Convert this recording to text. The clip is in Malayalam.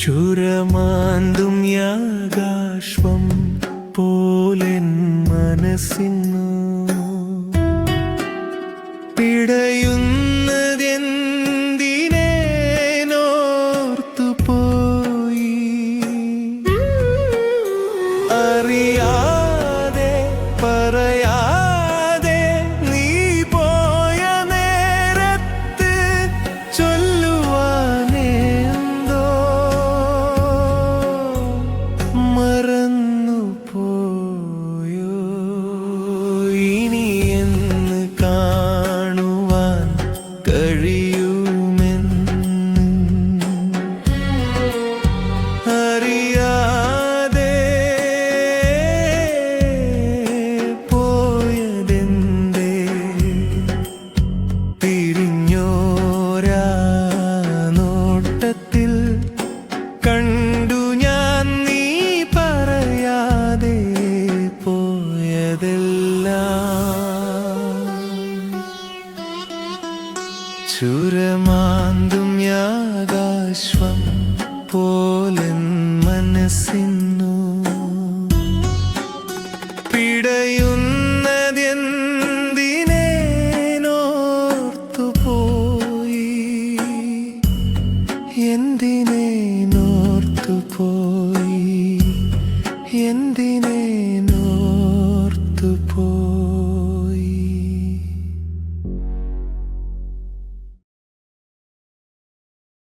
ചുരമാന്തും യാകാശ്വം പോലെൻ മനസ്സിന്നു. പിടയുന്നതെന്തിനേനോർത്തു പോയി അറിയാതെ ചുരമാന്തും യാകാശ്വം പോലെൻ മനസ്സിന്നു. പിടയുന്നതെന്തിനേനോർത്തുപോയി? എന്തിനേനോർത്തുപോയി? എന്തി